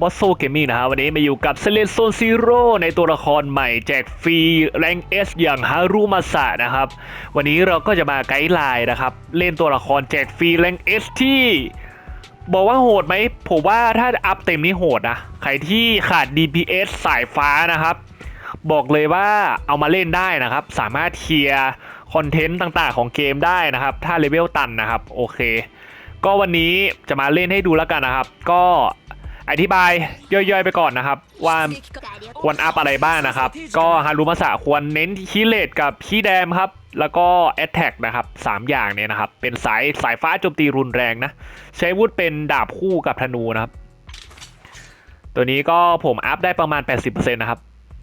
บอสโซเกมมิ่งนะฮะวันนี้มาอยู่กับเซเลนโซนซีโร่ในตัวละครใหม่แจกฟรีแรงเอสอย่างฮารุมาสะนะครับ วันนี้เราก็จะมาไกด์ไลน์นะครับ เล่นตัวละครแจกฟรีแรงเอสที่ บอกว่าโหดไหมผมว่าถ้าอัพเต็มนี่โหดนะ ใครที่ขาด DPS สายฟ้านะครับ บอกเลยว่าเอามาเล่นได้นะครับ สามารถเคลียร์คอนเทนต์ต่างๆของเกมได้นะครับ ถ้าเลเวลตันนะครับโอเค ก็วันนี้จะมาเล่นให้ดูแล้วกันนะครับ ก็ อธิบายย่อยๆไปก่อนนะครับ ว่าควรอัพอะไรบ้างนะครับ ก็ฮารุมาสะควรเน้นคีเลตกับคีแดมครับ แล้วก็แอตแทกนะครับสามอย่างเนี่ยนะครับ เป็นสายสายฟ้าโจมตีรุนแรงนะ ใช้วุธเป็นดาบคู่กับธนูนะครับ ตัวนี้ก็ผมอัพได้ประมาณ 80%นะครับ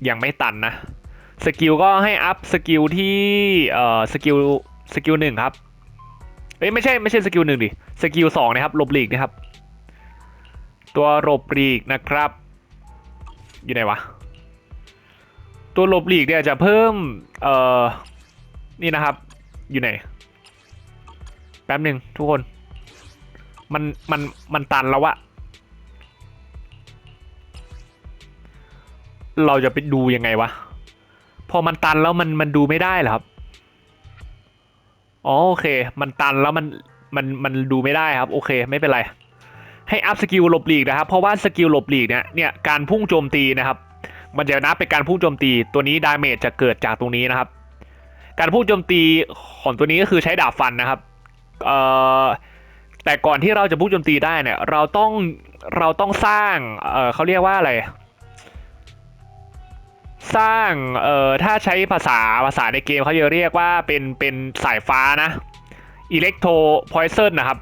ยังไม่ตันนะ สกิลก็ให้อัพสกิลที่เอ่อสกิลสกิลหนึ่งครับเอ้ยไม่ใช่ไม่ใช่สกิลหนึ่งดิ สกิลสองนะครับลบหลีกนะครับ ตัวหลบหลีกนะครับ อยู่ไหนวะ ตัวหลบหลีกเนี่ยจะเพิ่ม เอ่อ นี่นะครับ อยู่ไหน แป๊บหนึ่งทุกคน มัน มัน มันตันแล้วอะเราจะไปดูยังไงวะ พอมันตันแล้วมันมันดูไม่ได้เหรอครับ อ๋อโอเค มันตันแล้วมันมันมันดูไม่ได้ครับ โอเค ไม่เป็นไร ให้อัพสกิลหลบหลีกนะครับ เพราะว่าสกิลหลบหลีกเนี่ยเนี่ยการพุ่งโจมตีนะครับ มันจะนับเป็นการพุ่งโจมตีตัวนี้ดาเมจจะเกิดจากตรงนี้นะครับ การพุ่งโจมตีของตัวนี้ก็คือใช้ดาบฟันนะครับเอ่อแต่ก่อนที่เราจะพุ่งโจมตีได้เนี่ยเราต้องเราต้องสร้างเออเขาเรียกว่าอะไร สร้างเอ่อถ้าใช้ภาษาภาษาในเกมเขาจะเรียกว่าเป็นเป็นสายฟ้านะอิเล็กโทรพอยเซนนะครับ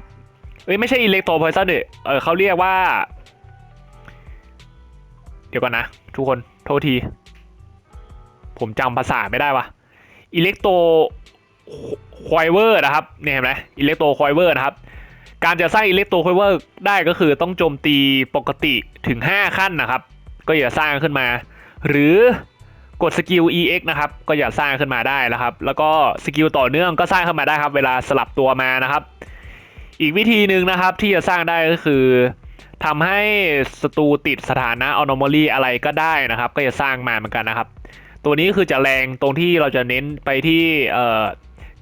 เอ้ยไม่ใช่อิเล็กโทรพอยเซนดิเออเขาเรียกว่า เดี๋ยวก่อนนะ ทุกคนโทษที ผมจำภาษาไม่ได้วะอิเล็กโทรควายเวอร์นะครับเนี่ยเห็นไหมอิเล็กโทรควายเวอร์นะครับ การจะสร้างอิเล็กโทรควายเวอร์ได้ก็คือต้องโจมตีปกติถึง 5 ขั้นนะครับ ก็อย่าสร้างขึ้นมา หรือกดสกิล EX นะครับ ก็อย่าสร้างขึ้นมาได้นะครับ แล้วก็สกิลต่อเนื่องก็สร้างขึ้นมาได้ครับ เวลาสลับตัวมานะครับ อีกวิธีหนึ่งนะครับที่จะสร้างได้ก็คือทำให้ศัตรูติดสถานะ anomaly อะไรก็ได้นะครับ ก็จะสร้างมาเหมือนกันนะครับ ตัวนี้คือจะแรงตรงที่เราจะเน้นไปที่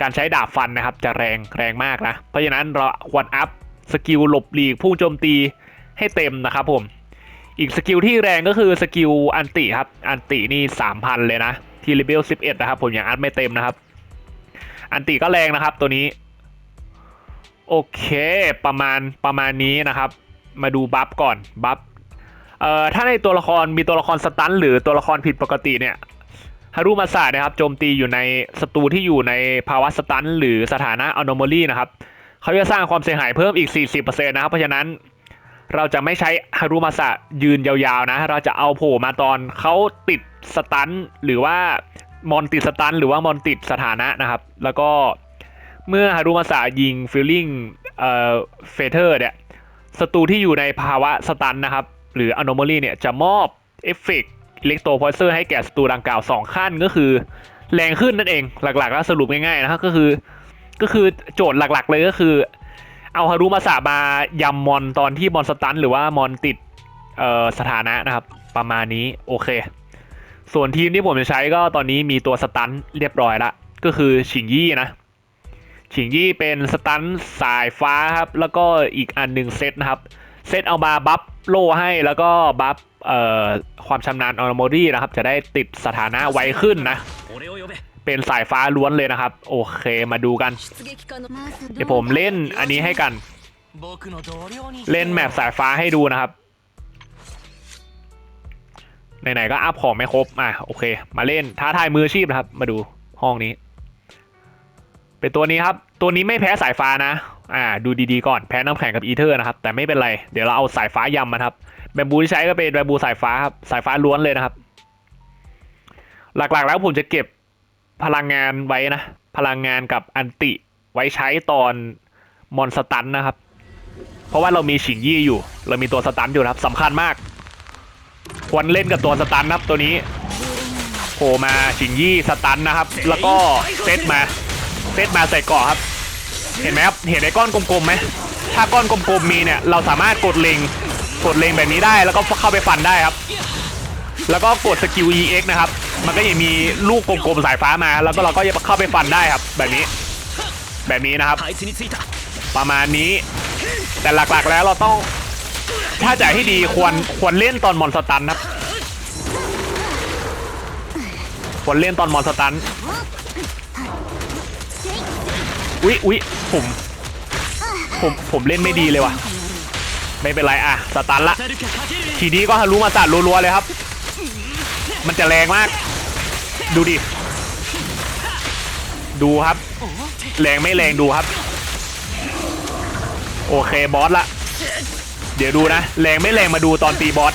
การใช้ดาบฟันนะครับ จะแรงแรงมากนะ เพราะฉะนั้นเราควรอัพสกิลหลบหลีกพุ่งโจมตีให้เต็มนะครับผม อีกสกิลที่แรงก็คือสกิลอันติครับ อันตินี่3,000 เลยนะ ที่เลเวล11 นะครับ ผมยังอัพไม่เต็มนะครับ อันติก็แรงนะครับตัวนี้ โอเคประมาณประมาณนี้นะครับ มาดูบัฟก่อนบัฟเอ่อถ้าในตัวละครมีตัวละครสตันหรือตัวละครผิดปกติเนี่ยฮารุมาสะนะครับโจมตีอยู่ในศัตรูที่อยู่ในภาวะสตันหรือสถานะ anomaly นะครับเขาจะสร้างความเสียหายเพิ่มอีก 40%นะครับ เพราะฉะนั้นเราจะไม่ใช้ฮารุมาสะยืนยาวๆนะ เราจะเอาโผล่มาตอนเขาติดสตันหรือว่ามอนติดสตันหรือว่ามอนติดสถานะนะครับ แล้วก็ เมื่อฮารุมาสะยิงฟิลลิ่งเอ่อเฟเธอร์เนี่ยศัตรูที่อยู่ในภาวะสตันนะครับ หรืออ n o m a l y เนี่ยจะมอบเอฟเฟกต์อิเล็กโทรพอยเซอร์ให้แก่ศัตรูดังกล่าว 2 ขั้นก็คือ แรงขึ้นนั่นเองหลักๆ แล้วสรุปง่ายๆนะครับก็คือ ก็คือโจทย์หลักๆ เลยก็คือ เอาฮารุมาสะมายำมอนตอนที่มอนสตันหรือว่ามอนติดเอ่อสถานะนะครับ ประมาณนี้โอเค ส่วนทีมที่ผมจะใช้ก็ตอนนี้มีตัวสตันเรียบร้อยละก็คือฉิงยี่นะ ฉิงยี่เป็นสตันสายฟ้าครับ แล้วก็อีกอันหนึ่งเซตนะครับ เซตเอามาบัฟโล่ให้แล้วก็บัฟความชำนาญออนโมดี้นะครับ จะได้ติดสถานะไวขึ้นนะ เป็นสายฟ้าล้วนเลยนะครับ โอเคมาดูกัน เดี๋ยวผมเล่นอันนี้ให้กัน เล่นแมปสายฟ้าให้ดูนะครับไหนๆก็อัพของไม่ครบอะโอเค มาเล่นท้าทายมืออาชีพนะครับ มาดูห้องนี้ เป็นตัวนี้ครับ ตัวนี้ไม่แพ้สายฟ้านะ อ่า ดูดีๆก่อน แพ้น้ำแข็งกับอีเทอร์นะครับ แต่ไม่เป็นไร เดี๋ยวเราเอาสายฟ้ายำมาครับ แบมบูที่ใช้ก็เป็นแบมบูสายฟ้าครับ สายฟ้าล้วนเลยนะครับ หลักๆแล้วผมจะเก็บพลังงานไว้นะ พลังงานกับอันติไว้ใช้ตอนมอนสตันนะครับ เพราะว่าเรามีฉิงยี่อยู่ เรามีตัวสตันอยู่นะครับสำคัญมาก ควรเล่นกับตัวสตันนะครับตัวนี้โผล่มาฉิงยี่สตันนะครับ แล้วก็เซตมา เซตมาใส่ก่อครับ เห็นไหมครับ เห็นไอ้ก้อนกลมๆไหม ถ้าก้อนกลมๆมีเนี่ย เราสามารถกดเล็ง กดเล็งแบบนี้ได้ แล้วก็เข้าไปฟันได้ครับ แล้วก็กดสกิล EX นะครับ มันก็ยังมีลูกกลมๆสายฟ้ามา แล้วก็เราก็จะเข้าไปฟันได้ครับ แบบนี้ แบบนี้นะครับ ประมาณนี้ แต่หลักๆแล้วเราต้อง ถ้าจะให้ดีควรควรเล่นตอนมอนสตันครับควรเล่นตอนมอนสตัน อุ๊ยอุ๊ยผม ผมผมเล่นไม่ดีเลยว่ะ ไม่เป็นไรอะสตันละทีนี้ก็ฮารุมาสัดรัวๆเลยครับ มันจะแรงมาก ดูดิ ดูครับ แรงไม่แรงดูครับ โอเคบอสละเดี๋ยวดูนะ แรงไม่แรงมาดูตอนตีบอส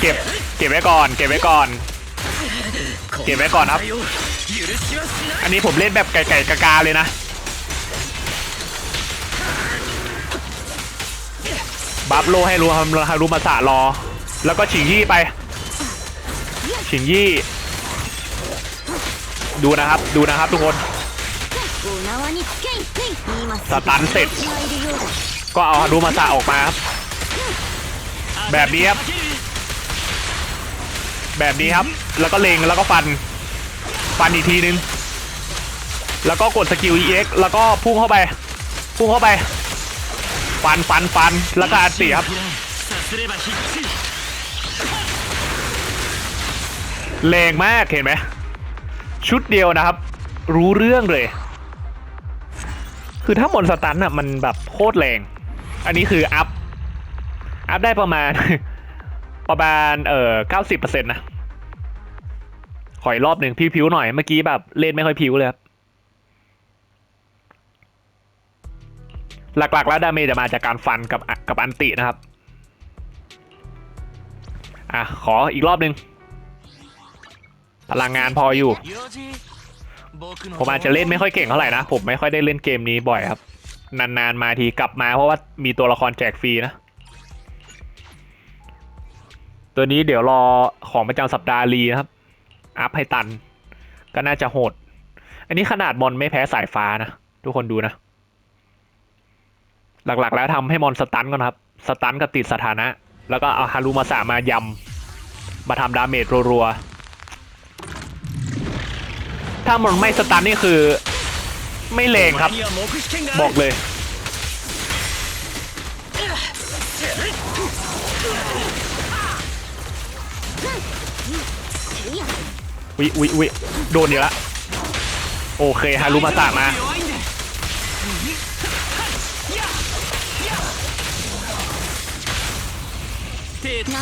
เก็บเก็บไว้ก่อน เก็บไว้ก่อน เก็บไว้ก่อนครับ อันนี้ผมเล่นแบบไก่ๆกาๆเลยนะ บัฟโลให้รู้ทำฮารุมาสะรอ แล้วก็ฉิงยี่ไป ฉิงยี่ ดูนะครับ ดูนะครับทุกคนสตันเสร็จ ก็เอาฮารุมาสะออกมาครับ แบบนี้ครับ แบบนี้ครับ แล้วก็เลงแล้วก็ฟัน ฟันอีกทีนึง แล้วก็กดสกิล EX แล้วก็พุ่งเข้าไป พุ่งเข้าไป ฟันฟันฟันแล้วก็อัดเสียครับ แรงมากเห็นไหม ชุดเดียวนะครับ รู้เรื่องเลย คือถ้าหมดสตันอะมันแบบโคตรแรง อันนี้คืออัพ อัพได้ประมาณประมาณเอ่อเก้าสิบเปอร์เซ็นต์นะ ขออีกรอบหนึ่งผิวๆหน่อยเมื่อกี้แบบเล่นไม่ค่อยผิวเลยครับหลักๆ แล้วดาเมจจะมาจากการฟันกับกับอันตินะครับ อะ ขออีกรอบหนึ่งพลังงานพออยู่ ผมอาจจะเล่นไม่ค่อยเก่งเท่าไหร่นะ ผมไม่ค่อยได้เล่นเกมนี้บ่อยครับ นานๆมาทีกลับมาเพราะว่ามีตัวละครแจกฟรีนะ ตัวนี้เดี๋ยวรอของประจำสัปดาห์รีนะครับ อัพให้ตัน ก็น่าจะโหด อันนี้ขนาดมอนไม่แพ้สายฟ้านะ ทุกคนดูนะ หลักๆ แล้วทำให้มอนสตันก่อนครับ สตันกับติดสถานะ แล้วก็เอาฮารุมาสามายำ มาทำดาเมจรัวๆ ถ้ามอนไม่สตันนี่คือ ไม่เลงครับ บอกเลย อุ๊ยอุ๊โดนอยู่ละโอเคฮารุมาตะมา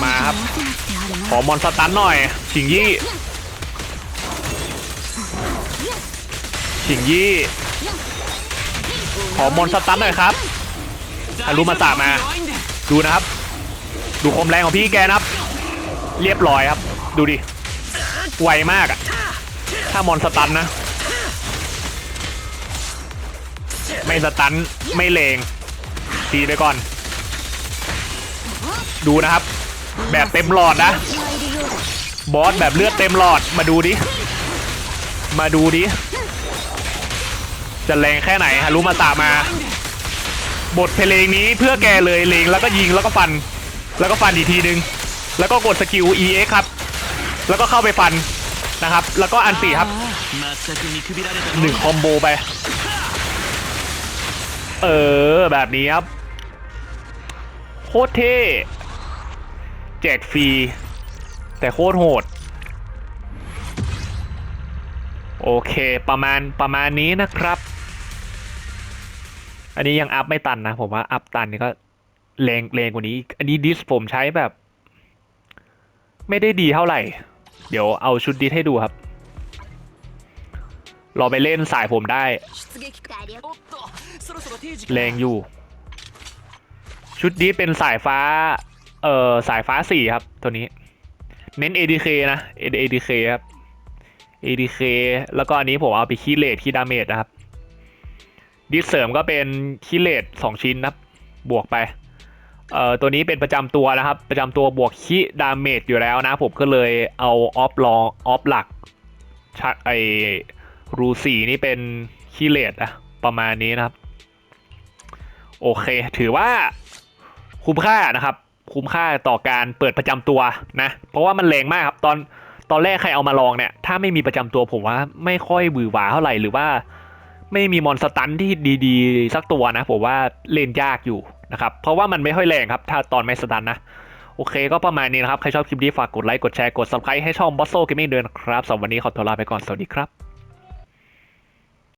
มาครับ ขอมอนสตันหน่อย ชิงยี่ ชิงยี่ ขอมอนสตันหน่อยครับฮารุมาตะมา ดูนะครับ ดูคมแรงของพี่แกนะครับ เรียบร้อยครับ ดูดิ ไวมากอะถ้ามอนสตันนะ ไม่สตันไม่เลงตีไปก่อน ดูนะครับ แบบเต็มหลอดนะ บอสแบบเลือดเต็มหลอดมาดูดิ มาดูดิ จะแรงแค่ไหนฮารุมาตามา บทเพลงนี้เพื่อแกเลยเลงแล้วก็ยิงแล้วก็ฟัน แล้วก็ฟันอีกทีนึง แล้วก็กดสกิล EX ครับ แล้วก็เข้าไปฟันนะครับ แล้วก็อันตีครับหนึ่งคอมโบไป เออ แบบนี้ครับโคตรเท่เจ็ดฟรี แต่โคตรโหด โอเค ประมาณประมาณนี้นะครับ อันนี้ยังอัพไม่ตันนะ ผมว่าอัพตันนี่ก็แรงแรงกว่านี้ อันนี้ดิสผมใช้แบบ ไม่ได้ดีเท่าไหร่ เดี๋ยวเอาชุดดิให้ดูครับรอไปเล่นสายผมได้ แรงอยู่ ชุดดิเป็นสายฟ้า เอ่อ สายฟ้าสี่ครับ ตัวนี้ เน้น ADK นะ ADK ครับ ADK แล้วก็อันนี้ผมเอาไปคีเลตคีดาเมจนะครับ ดิสเสริมก็เป็นคีเลตสองชิ้นนะบวกไป เอ่อตัวนี้เป็นประจำตัวนะครับ ประจำตัวบวกคีดาเมจอยู่แล้วนะ ผมก็เลยเอาออฟลองออฟหลักชัดไอรูสีนี่เป็นคีเลตอะประมาณนี้นะครับ โอเค ถือว่าคุ้มค่านะครับ คุ้มค่าต่อการเปิดประจำตัวนะ เพราะว่ามันแรงมากครับ ตอนตอนแรกใครเอามาลองเนี่ย ถ้าไม่มีประจำตัวผมว่าไม่ค่อยหวือหวาเท่าไหร่หรือว่า ไม่มีมอนสตันที่ดีๆ สักตัวนะ ผมว่าเล่นยากอยู่ นะครับ เพราะว่ามันไม่ค่อยแรงครับ ถ้าตอนไม่สตันนะ โอเคก็ประมาณนี้นะครับ ใครชอบคลิปนี้ฝากกดไลค์ กดแชร์ กด subscribe ให้ช่อง b o s s o Gaming ด้วยนะครับสำหรับวันนี้ขอตัวลาไปก่อน สวัสดีครับ